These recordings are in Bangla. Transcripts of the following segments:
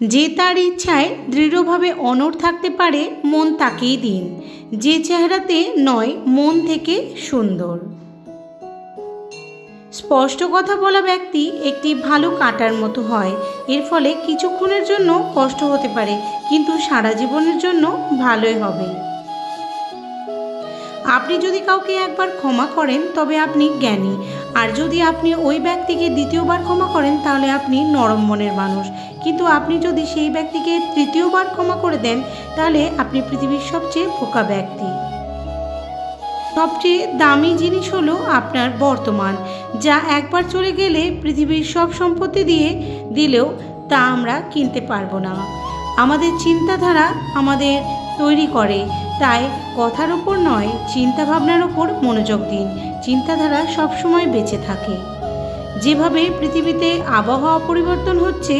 যে তার ইচ্ছায় দৃঢ়ভাবে অনড় থাকতে পারে, মন তাকেই দিন। যে চেহারাতে নয়, মন থেকে সুন্দর। স্পষ্ট কথা বলা ব্যক্তি একটি ভালো কাটার মতো হয়। এর ফলে কিছুক্ষণের জন্য কষ্ট হতে পারে, কিন্তু সারা জীবনের জন্য ভালোই হবে। আপনি যদি কাউকে একবার ক্ষমা করেন, তবে আপনি জ্ঞানী। আর যদি আপনি ওই ব্যক্তিকে দ্বিতীয়বার ক্ষমা করেন, তাহলে আপনি নরম মনের মানুষ। কিন্তু আপনি যদি সেই ব্যক্তিকে তৃতীয়বার ক্ষমা করে দেন, তাহলে আপনি পৃথিবীর সবচেয়ে বোকা ব্যক্তি। সবচেয়ে দামি জিনিস হলো আপনার বর্তমান, যা একবার চলে গেলে পৃথিবীর সব সম্পত্তি দিয়ে দিলেও তা আমরা কিনতে পারব না। আমাদের চিন্তাধারা আমাদের তৈরি করে, তাই কথার ওপর নয় চিন্তা ভাবনার ওপর মনোযোগ দিন। চিন্তাধারা সবসময় বেঁচে থাকে। যেভাবে পৃথিবীতে আবহাওয়া পরিবর্তন হচ্ছে,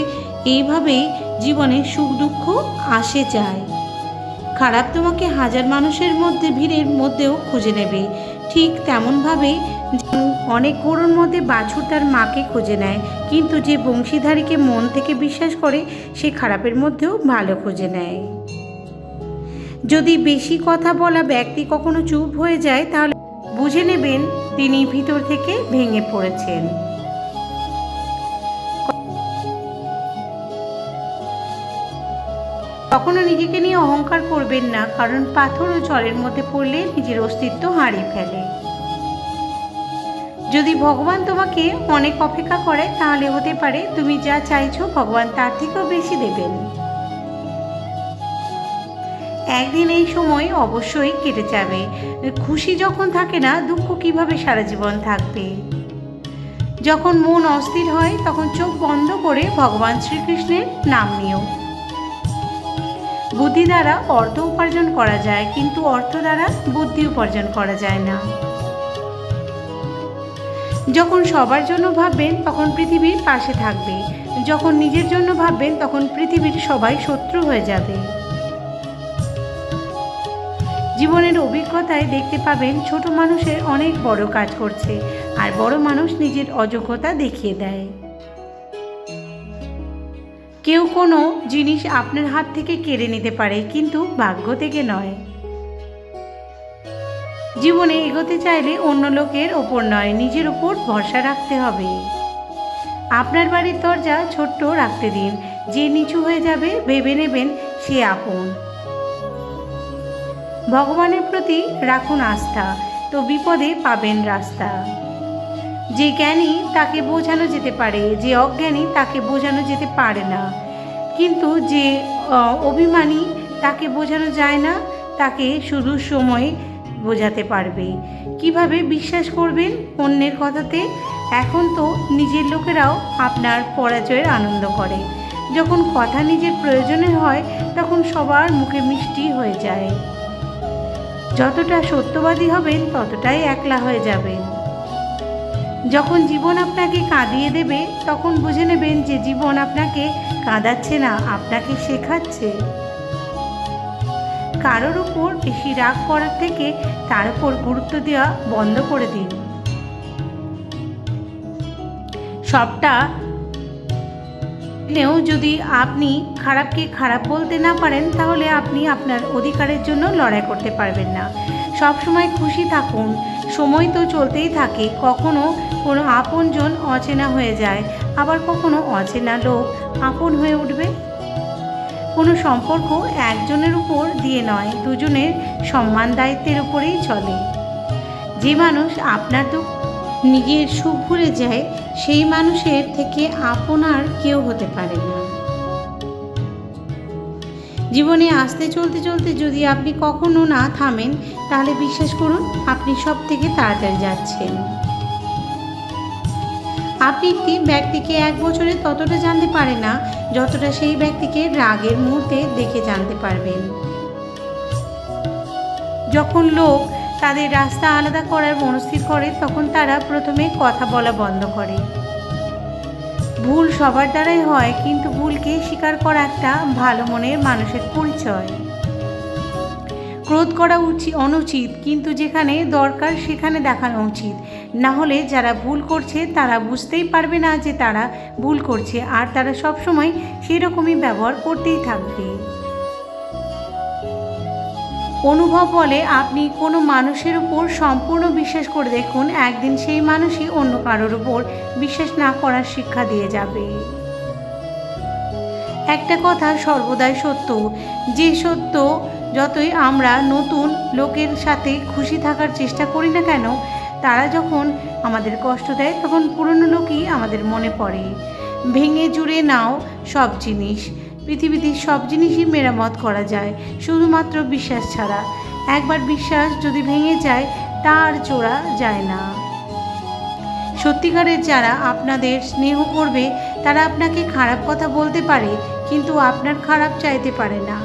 এইভাবেই জীবনে সুখ দুঃখ আসে যায়। খারাপ তোমাকে হাজার মানুষের মধ্যে ভিড়ের মধ্যেও খুঁজে নেবে। ঠিক তেমনভাবে অনেক গরুর মধ্যে বাছুর তার মাকে খুঁজে নেয়, কিন্তু যে বংশীধারীকে মন থেকে বিশ্বাস করে, সে খারাপের মধ্যেও ভালো খুঁজে নেয়। যদি বেশি কথা বলা ব্যক্তি কখনো চুপ হয়ে যায়, তাহলে বুঝে নেবেন তিনি ভিতর থেকে ভেঙে পড়েছেন। কখনো নিজেকে নিয়ে অহংকার করবেন না, কারণ পাথর ও জলের মধ্যে পড়লে নিজের অস্তিত্ব হারিয়ে ফেলে। যদি ভগবান তোমাকে অনেক অপেক্ষা করে, তাহলে হতে পারে তুমি যা চাইছো ভগবান তার থেকেও বেশি দেবেন। একদিন এই সময় অবশ্যই কেটে যাবে। খুশি যখন থাকে না, দুঃখ কীভাবে সারা জীবন থাকবে? যখন মন অস্থির হয়, তখন চোখ বন্ধ করে ভগবান শ্রীকৃষ্ণের নাম নিও। বুদ্ধি দ্বারা অর্থ উপার্জন করা যায়, কিন্তু অর্থ দ্বারা বুদ্ধি উপার্জন করা যায় না। যখন সবার জন্য ভাববেন, তখন পৃথিবীর পাশে থাকবে। যখন নিজের জন্য ভাববেন, তখন পৃথিবীর সবাই শত্রু হয়ে যাবে। জীবনের অভিজ্ঞতায় দেখতে পাবেন ছোট মানুষের অনেক বড় কাজ করছে, আর বড় মানুষ নিজের অযোগ্যতা দেখিয়ে দেয়। কেউ কোনো জিনিস আপনার হাত থেকে কেড়ে নিতে পারে, কিন্তু ভাগ্য থেকে নয়। জীবনে এগোতে চাইলে অন্য লোকের ওপর নয়, নিজের ওপর ভরসা রাখতে হবে। আপনার বাড়ির দরজা ছোট্ট রাখতে দিন, যে নিচু হয়ে যাবে, ভেবে নেবেন সে আপন। ভগবানের প্রতি রাখুন আস্থা, তো বিপদে পাবেন রাস্তা। যে জ্ঞানী তাকে বোঝানো যেতে পারে, যে অজ্ঞানী তাকে বোঝানো যেতে পারে না। কিন্তু যে অভিমানী তাকে বোঝানো যায় না, তাকে শুধু সময় বোঝাতে পারবে। কীভাবে বিশ্বাস করবেন অন্যের কথাতে? এখন তো নিজের লোকেরাও আপনার পরাজয়ের আনন্দ করে। যখন কথা নিজের প্রয়োজনে হয়, তখন সবার মুখে মিষ্টি হয়ে যায়। যতটা সত্যবাদী হবেন, ততটাই একলা হয়ে যাবেন। যখন জীবন আপনাকে কাঁদিয়ে দেবে, তখন বুঝে নেবেন যে জীবন আপনাকে কাঁদাচ্ছে না, আপনাকে শেখাচ্ছে। কারোর উপর বেশি রাগ করার থেকে তার উপর গুরুত্ব দেওয়া বন্ধ করে দিন। সবটা নেও যদি আপনি খারাপকে খারাপ বলতে না পারেন, তাহলে আপনি আপনার অধিকারের জন্য লড়াই করতে পারবেন না। সব সময় খুশি থাকুন। সময় তো চলতেই থাকে। কখনো কোনো আপনজন অচেনা হয়ে যায়। আবার কখনো অচেনা লোক আপন হয়ে উঠবে। কোনো সম্পর্ক একজনের উপর দিয়ে নয়, দুজনের সম্মান দায়িত্বের উপরেই চলে। যে মানুষ আপনার দুঃখ নিজের সুখ ভুলে যায়, সেই মানুষের থেকে আপনার কেউ হতে পারে না। জীবনে আসতে চলতে চলতে যদি আপনি কখনো না থামেন, তাহলে বিশ্বাস করুন, আপনি সব থেকে তাড়াতাড়ি যাচ্ছেন। আপনি একটি ব্যক্তিকে এক বছরে ততটা জানতে পারে না, যতটা সেই ব্যক্তিকে রাগের মুহূর্তে দেখে জানতে পারবেন। যখন লোক তাদের রাস্তা আলাদা করার মনস্থির করে তখন তারা প্রথমে কথা বলা বন্ধ করে। ভুল সবার দ্বারাই হয়, কিন্তু ভুলকে স্বীকার করা একটা ভালো মনের মানুষের পরিচয়। ক্রোধ করা উচিত অনুচিত, কিন্তু যেখানে দরকার সেখানে দেখানো উচিত। না হলে যারা ভুল করছে তারা বুঝতেই পারবে না যে তারা ভুল করছে, আর তারা সবসময় সেই রকমই ব্যবহার করতেই থাকবে। অনুভব বলে আপনি কোনো মানুষের উপর সম্পূর্ণ বিশ্বাস করে দেখুন, একদিন সেই মানুষই অন্য কারোর উপর বিশ্বাস না করার শিক্ষা দিয়ে যাবে। একটা কথা সর্বদাই সত্য, যে সত্য যতই আমরা নতুন লোকের সাথে খুশি থাকার চেষ্টা করি না কেন, তারা যখন আমাদের কষ্ট দেয় তখন পুরনো লোকই আমাদের মনে পড়ে। ভেঙে জুড়ে নাও সব জিনিস পৃথিবীতে সব জিনিসই মেরামত করা যায়, শুধুমাত্র বিশ্বাস ছাড়া। একবার বিশ্বাস যদি ভেঙে যায়, তার চোরা যায় না। সত্যিকারের যারা আপনাদের স্নেহ করবে, তারা আপনাকে খারাপ কথা বলতে পারে, কিন্তু আপনার খারাপ চাইতে পারে না।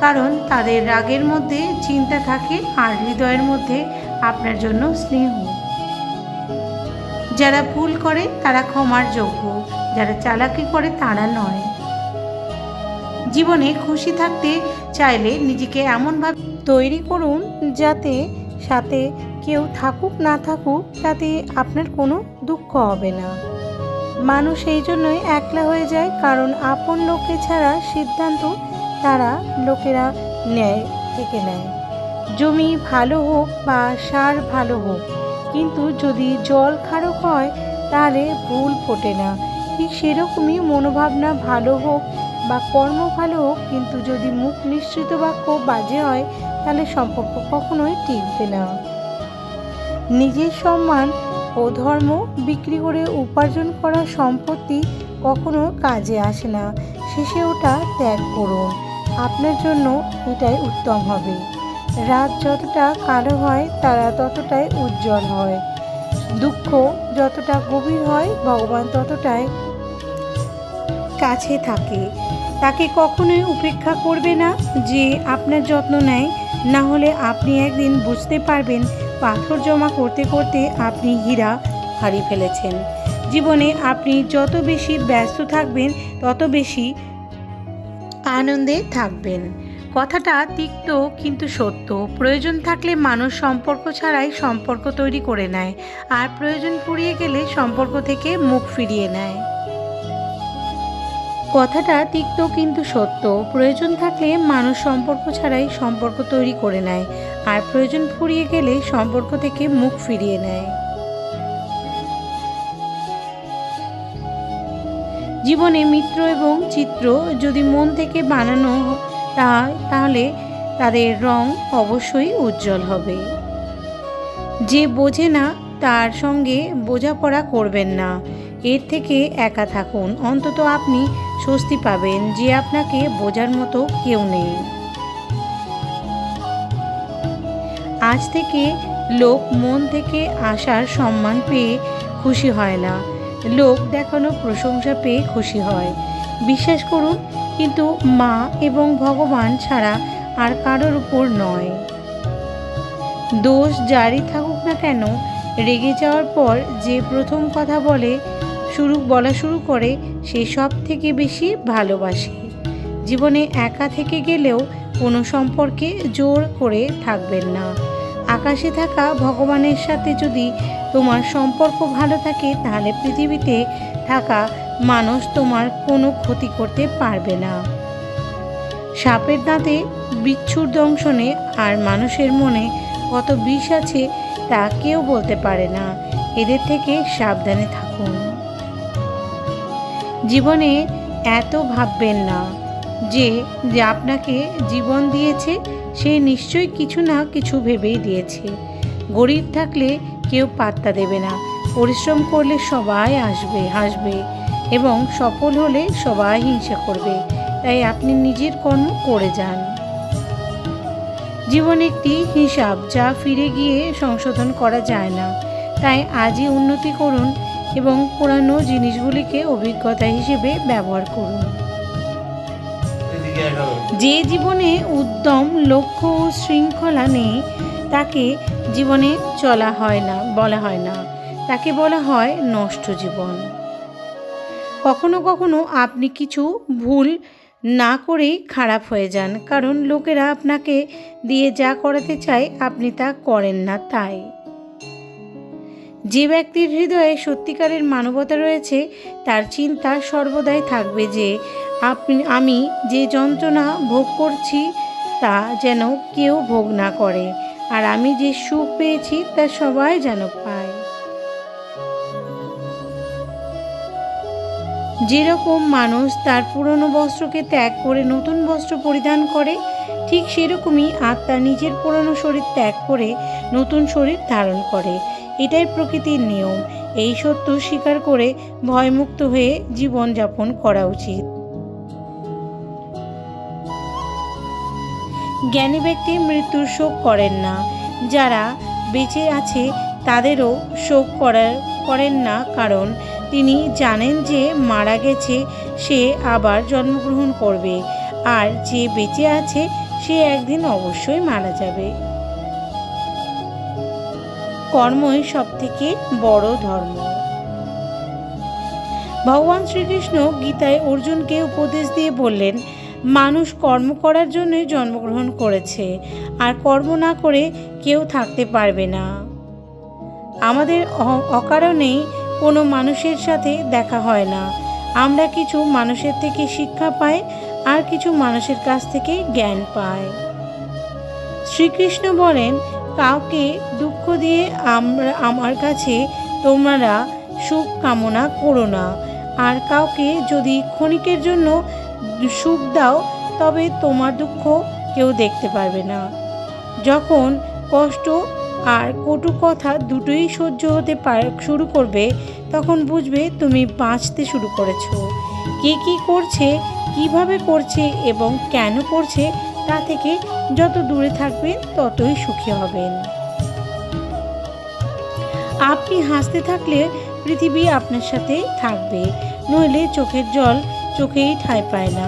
কারণ তাদের রাগের মধ্যে চিন্তা থাকে, আর হৃদয়ের মধ্যে আপনার জন্য স্নেহ। যারা ভুল করে, তারা ক্ষমার যোগ্য। যারা চালাকি করে, তারা নয়। জীবনে খুশি থাকতে চাইলে নিজেকে এমনভাবে তৈরি করুন যাতে সাথে কেউ থাকুক, না থাকুক, তাতে আপনার কোনো দুঃখ হবে না। মানুষ এই জন্যই একলা হয়ে যায় কারণ আপন লোকে ছাড়া সিদ্ধান্ত তারা লোকেরা নেয়, থেকে নেয়। জমি ভালো হোক বা সার ভালো হোক, কিন্তু যদি জল খারক হয় তাহলে ভুল ফোটে না। ঠিক সেরকমই মনোভাবনা ভালো হোক বা কর্ম ভালো হোক কিন্তু যদি মুখ নিশ্চিত বাক্য বাজে হয়, তাহলে সম্পর্ক কখনোই টিকবে না। নিজের সম্মান ও ধর্ম বিক্রি করে উপার্জন করা সম্পত্তি কখনো কাজে আসে না। শেষে ওটা ত্যাগ করুন আপনার জন্য এটাই উত্তম হবে। রাত যতটা কালো হয়, তারা ততটাই উজ্জ্বল হয়। দুঃখ যতটা গভীর হয়, ভগবান ততটাই কাছে থাকে। তাকে কখনোই উপেক্ষা করবে না যে আপনার যত্ন নেয়। না হলে আপনি একদিন বুঝতে পারবেন পাথর জমা করতে করতে আপনি হীরা হারিয়ে ফেলেছেন। জীবনে আপনি যত বেশি ব্যস্ত থাকবেন, তত বেশি আনন্দে থাকবেন। কথাটা তিক্ত কিন্তু সত্য। প্রয়োজন থাকলে মানুষ সম্পর্ক ছাড়াই সম্পর্ক তৈরি করে নেয়, আর প্রয়োজন ফুরিয়ে গেলে সম্পর্ক থেকে মুখ ফিরিয়ে নেয়। কথাটা তিক্ত কিন্তু সত্য। প্রয়োজন থাকলে মানুষ সম্পর্ক ছাড়াই সম্পর্ক তৈরি করে নেয়, আর প্রয়োজন ফুরিয়ে গেলে সম্পর্ক থেকে মুখ ফিরিয়ে নেয়। জীবনে মিত্র এবং চিত্র যদি মন থেকে বানানো তা তাহলে তাদের রং অবশ্যই উজ্জ্বল হবে। যে বোঝে না, তার সঙ্গে বোঝাপড়া করবেন না। এর থেকে একা থাকুন। অন্তত আপনি স্বস্তি পাবেন যে আপনাকে বোঝার মতো কেউ নেই। আজ থেকে লোক মন থেকে আসার সম্মান পেয়ে খুশি হয় না। লোক দেখানো প্রশংসা পেয়ে খুশি হয়। বিশ্বাস করুন, কিন্তু মা এবং ভগবান ছাড়া আর কারোর উপর নয়। দোষ জারি থাকুক না কেন, রেগে যাওয়ার পর যে প্রথম কথা বলে শুরু, বলা শুরু করে সে সব থেকে বেশি ভালোবাসে। জীবনে একা থেকে গেলেও কোনো সম্পর্কে জোর করে থাকবেন না। আকাশে থাকা ভগবানের সাথে যদি তোমার সম্পর্ক ভালো থাকে, তাহলে পৃথিবীতে থাকা মানুষ তোমার কোনো ক্ষতি করতে পারবে না। সাপের দাঁতে বিচ্ছুর দংশনে আর মানুষের মনে কত বিষ আছে, তা কেউ বলতে পারে না। এদের থেকে সাবধানে থাকুন। জীবনে এত ভাববেন না যে যে আপনাকে জীবন দিয়েছে, সে নিশ্চয়ই কিছু না কিছু ভেবেই দিয়েছে। গরিব থাকলে কেউ পাত্তা দেবে না। পরিশ্রম করলে সবাই আসবে, হাসবে এবং সফল হলে সবাই হিংসা করবে। তাই আপনি নিজের কর্ম করে যান। জীবন একটি হিসাব যা ফিরে গিয়ে সংশোধন করা যায় না। তাই আজই উন্নতি করুন এবং পুরানো জিনিসগুলিকে অভিজ্ঞতা হিসেবে ব্যবহার করুন। যে জীবনে উদ্যম, লক্ষ্য ও শৃঙ্খলা নেই, তাকে জীবনে চলা হয় না, বলা হয় না। তাকে বলা হয় নষ্ট জীবন। কখনো কখনো আপনি কিছু ভুল না করেই খারাপ হয়ে যান, কারণ লোকেরা আপনাকে দিয়ে যা করাতে চায়, আপনি তা করেন না তাই। যে ব্যক্তির হৃদয়ে সত্যিকারের মানবতা রয়েছে, তার চিন্তা সর্বদাই থাকবে যে, আপনি, আমি যে যন্ত্রণা ভোগ করছি, তা যেন কেউ ভোগ না করে। আর আমি যে সুখ পেয়েছি, তা সবাই যেন পায়। যেরকম মানুষ তার পুরনো বস্ত্রকে ত্যাগ করে নতুন বস্ত্র পরিধান করে, ঠিক সেরকমই আত্মা নিজের পুরনো শরীর ত্যাগ করে নতুন শরীর ধারণ করে। এটাই প্রকৃতির নিয়ম। এই সত্য স্বীকার করে ভয়মুক্ত হয়ে জীবনযাপন করা উচিত। জ্ঞানী ব্যক্তি মৃত্যুর শোক করেন না। যারা বেঁচে আছে, তাদেরও শোক করার, করেন না। কারণ তিনি জানেন যে মারা গেছে, সে আবার জন্মগ্রহণ করবে। আর যে বেঁচে আছে, সে একদিন অবশ্যই মারা যাবে। কর্মই সব থেকে বড় ধর্ম। ভগবান শ্রীকৃষ্ণ গীতায় অর্জুনকে উপদেশ দিয়ে বললেন, মানুষ কর্ম করার জন্যই জন্মগ্রহণ করেছে, আর কর্ম না করে কেউ থাকতে পারবে না। আমাদের অকারণেই কোনো মানুষের সাথে দেখা হয় না। আমরা কিছু মানুষের থেকে শিক্ষা পাই, আর কিছু মানুষের কাছ থেকে জ্ঞান পাই। শ্রীকৃষ্ণ বলেন কাউকে দুঃখ দিয়ে আমরা আমার কাছে তোমরা সুখ কামনা করো না। আর কাউকে যদি ক্ষণিকের জন্য সুখ দাও, তবে তোমার দুঃখ কেউ দেখতে পারবে না। যখন কষ্ট আর কটু কথা দুটোই সহ্য হতে পার শুরু করবে, তখন বুঝবে তুমি বাঁচতে শুরু করেছ। কে কী করছে, কীভাবে করছে এবং কেন করছে তা থেকে যত দূরে থাকবেন, ততই সুখী হবেন। আপনি হাসতে থাকলে পৃথিবী আপনার সাথে থাকবে, নইলে চোখের জল চোখেই ঠাঁই পায় না।